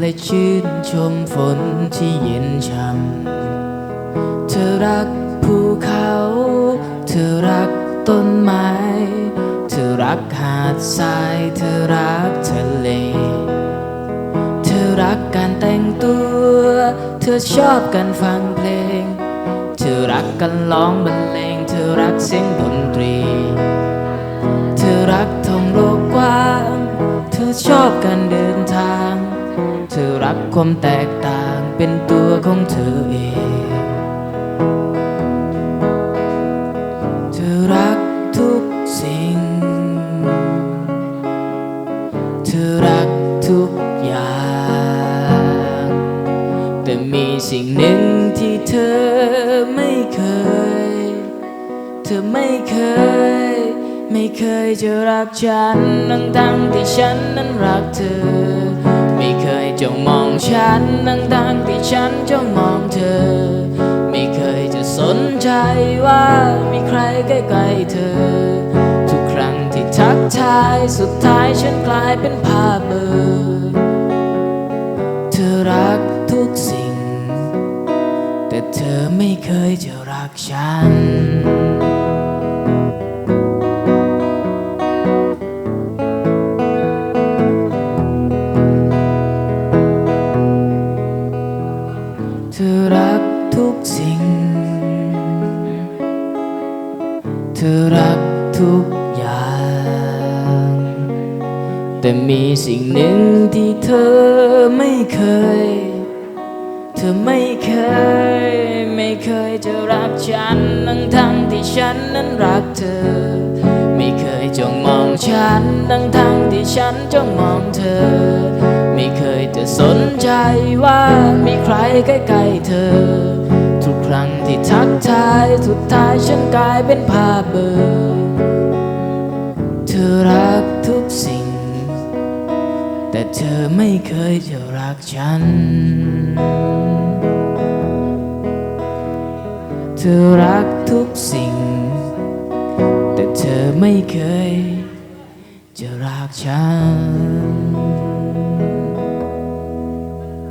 และชื่นชมฝนที่เย็นช่ำ เธอรักภูเขา เธอรักต้นไม้ เธอรักหาดทราย เธอรักทะเล รักการแต่งตัว เธอชอบการฟังเพลง เธอรักการร้องบรรเลง เธอรักเสียงดนตรี เธอรักท่องโลกกว้าง เธอชอบการเดินทาง เธอรักความแตกต่างเป็นตัวของเธอเอง เธอรักทุกสิ่ง เธอรักทุก เธอไม่เคย ไม่เคยจะรักฉันทั้งทั้งที่ฉันนั้นรักเธอ ไม่เคยจ้องมองฉันทั้งทั้งที่ฉันจ้องมองเธอ ไม่เคยจะสนใจว่ามีใครใกล้ๆเธอ ทุกครั้งที่ทักทายสุดท้ายฉันกลายเป็นภาพเบลอเธอรักทุกสิ่ง แต่เธอไม่เคยจะรักฉัน เธอรักทุกอย่าง แต่มีสิ่งหนึ่งที่เธอไม่เคย เธอไม่เคย ไม่เคยจะรักฉัน ทั้งทั้งที่ฉันนั้นรักเธอ ไม่เคยจ้องมองฉัน ทั้งทั้งที่ฉันจ้องมองเธอ ไม่เคยจะสนใจว่ามีใครใกล้ๆเธอ ครั้งที่ทักทายสุดท้ายฉันกลายเป็นภาพเบลอเธอรักทุกสิ่ง แต่เธอไม่เคยจะรักฉัน เธอรักทุกสิ่ง แต่เธอไม่เคยจะรักฉัน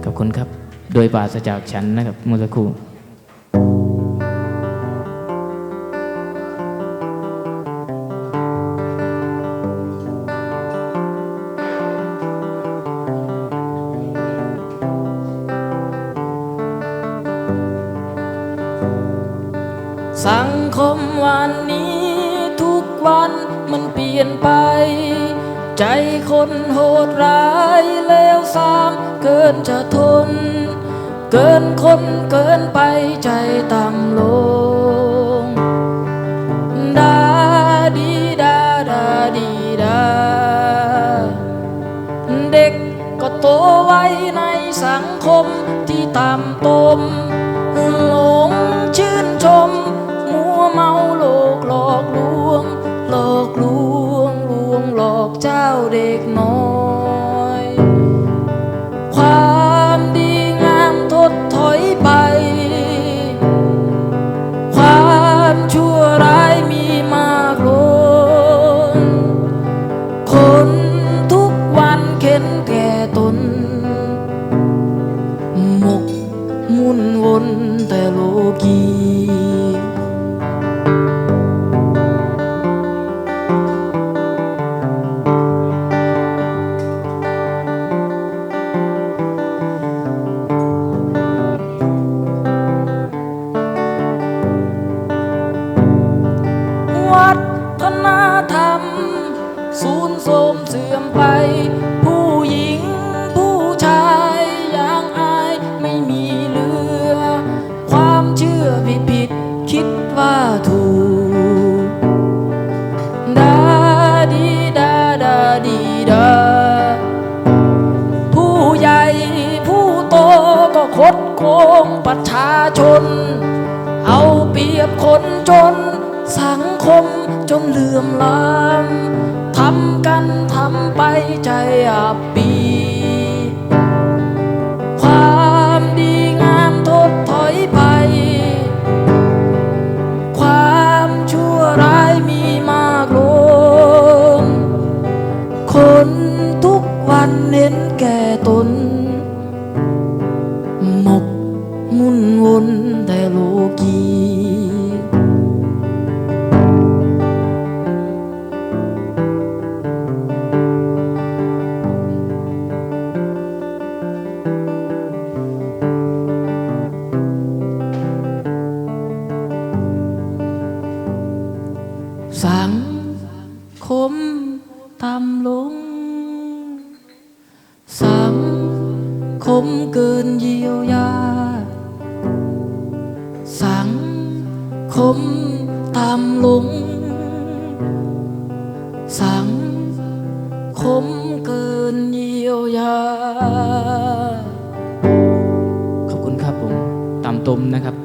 ขอบคุณครับ โดยปราศจากฉันนะครับเมื่อสักครู่ สังคมวันนี้ทุกวันมันเปลี่ยนไป ใจคนโหดร้ายเลวสามเกินจะทน เกินคนเกินไปใจต่ำลงดาดีดาดาดีดา เด็กก็โตไว้ในสังคมที่ต่ำตมหลงชื่นชม วัฒนธรรมสูญโทรมเสื่อมไป ผิดผิดคิดว่าถูกดาดีดาดาดีดาผู้ใหญ่ผู้โตก็คดโกงประชาชน เอาเปรียบคนจน สังคมจนเลื่อมล้ำทำกันทำไปใจอับปี สังคมตำลง สังคมเกินเยียวยา สังคมตำลง สังคมเกินเยียวยา ขอบคุณครับผมตามตมนะครับ